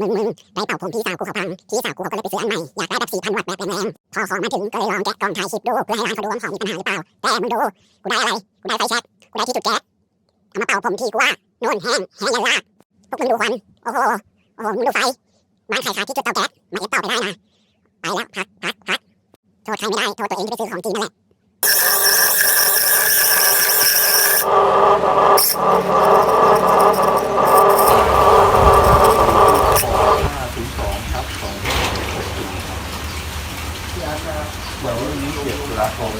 มึงมึงไรเป่าผมพี่สาวกูเขาพังพี่สาวกูเขาก็เลยไปซื้ออันใหม่อยากได้แบบสี่พันวัตต์แบบแรงๆพอของมาถึงก็เลยลองแกะกล่องถ่ายคลิปดูเพื่อให้ร้านเขาดูว่าของมีปัญหาหรือเปล่าแต่มึงดูกูได้อะไรกูได้ไฟแช็กกูได้ที่จุดแก๊สเอามาเป่าผมทีกูว่าโน่นแห้งแห้งยันลากพวกมึงดูควันโอ้โหโอ้โหมึงดูไฟบ้านใครขาที่จุดเตาแก๊สมาเอ็ดต่อไปได้นะไปแล้วพักพักพักโทษใครไม่ได้โทษตัวเองที่ไปซื้อของจีนนั่นแหละ ห้าถึงสองครับสองที่อาจจะวันนี้เจ็ดตุ ลาคม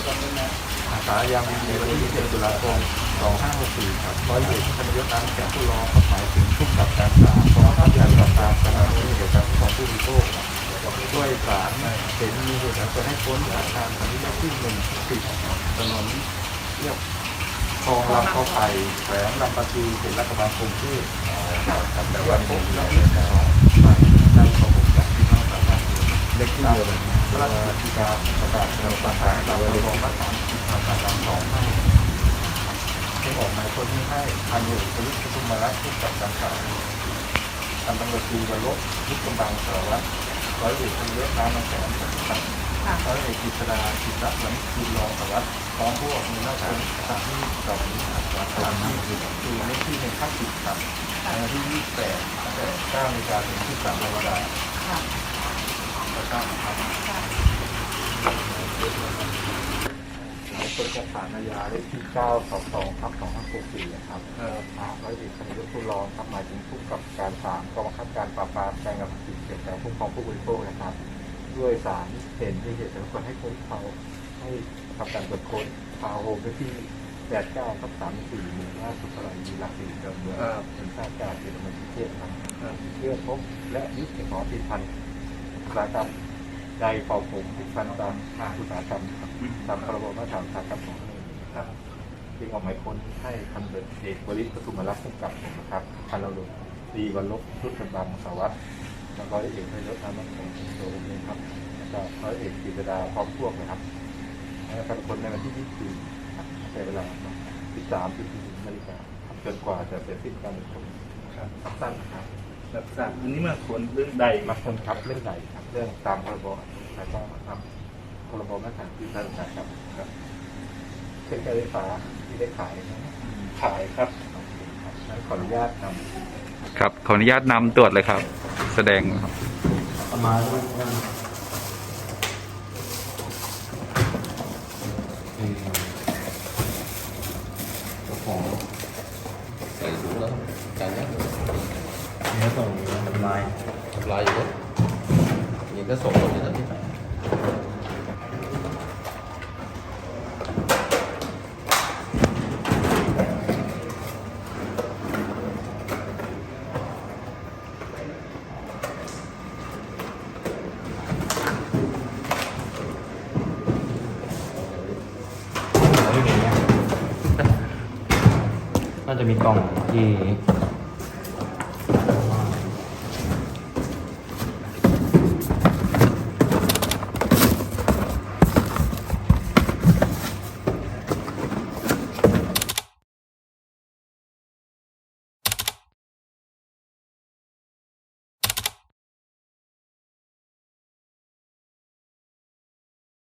สายังมีในวันที่เจ็ดตุลาคมสองห้าหกสี่ครับร้อยเอกพันยศนั้นแก่ผู้ร้องก็หมายถึงทุกกับการศาลกองทัพการปราบปรามสนามนี้เกี่ยวกับของผู้บริโภคด้วยศาลเห็นมีเหตุอันควรให้พ้นจากทางสันนิษฐานที่หนึ่งสิบถนนเรียบคลองลำเขาไผ่แขวงลำปะทีเป็นรัฐบาลกรุงเทพครับแต่ว่าผมยังไม่ได้สองได้ข้อมูลจากพี่น้องสามารถเล็กที่เดียวเลย พระราชกิจการประกาศเราประกาศตามระบบมาตรามาตราสองให้ให้ออกหมายคนที่ให้พันเอกประยุทธ์ชุมรัตน์ผู้กับการข่าวพันตำรวจตรีวรลบพุทธกำบังสารวัตรร้อยเอกพันเลือน้ำมาแสนครับร้อยเอกกิษดาจิตรัตน์หลังคุณรองสารวัตรพร้อมพวกมีหน้าที่สถานที่เหล่านี้ครับตามนั้นคือคือเลขที่ในข้าสิบครับในวันที่ยี่สิบแปดตั้งแต่เก้านาฬิกาถึงที่สามนาฬิกาค่ะแล้วก็ครับ คนจะผ่านนายาเลขที่เก้าสองสองทับสองห้าหกสี่ครับเอ่อทางร้อยเอกพันยศผู้รองครับหมายถึงผู้กับการศาลกองบังคับการปราบปรามการกระทำผิดเกี่ยวกับผู้ครองผู้บริโภคนะครับ ด้วยสารเห็นที่เหตุสมควรให้ค้นเขาให้ทำการตรวจค้นพาโฮมไปที่แปดเก้าทับสามสี่หมู่ห้าสุขลายีหลักสี่เดิมเมืองเป็นท่าอากาศเยอรมันเทศครับเพื่อพบและยึดเก็บของผิดพันอุตสาหกรรม ใดเป่าผมผิดพันตามทางอุตสาหกรรมครับตามพรบมาตรฐานอุตสาหกรรมของเราครับจึงออกหมายค้นให้พันเอกเอกบริษปทุมรักษ์ผู้กับนะครับพันเราหลวงดีวันลบรุดกำบังสารวัตรแล้วก็ร้อยเอกในรถน้ำมันของโดมนะครับแล้วก็ร้อยเอกกิตดาพร้อมพวกนะครับแล้วก็คนในวันที่24ครับใช้เวลา13ถึง14นาฬิกาครับจนกว่าจะเสร็จสิ้นการประชุมครับสั้นนะครับแบบสั่งอันนี้มาควรเรื่องใดมาคนครับเรื่องใหญ่ครับเรื่องตามพรบ แล้วก็ทำพรบมาตรฐานที่ท่านนะครับครับเครื่องใช้ไฟฟ้าที่ได้ขายนะครับขายครับโอเคครับงั้นขออนุญาตนำครับขออนุญาตนำตรวจเลยครับ แสดงครับประมาณนั้นของใส่ถุงแล้วจานยัดเลยเนื้อส่งทำลายทำลายอยู่แล้ว นี่ก็ส่งหมดเลยนที่ไหนน่าจะมีกล่องที่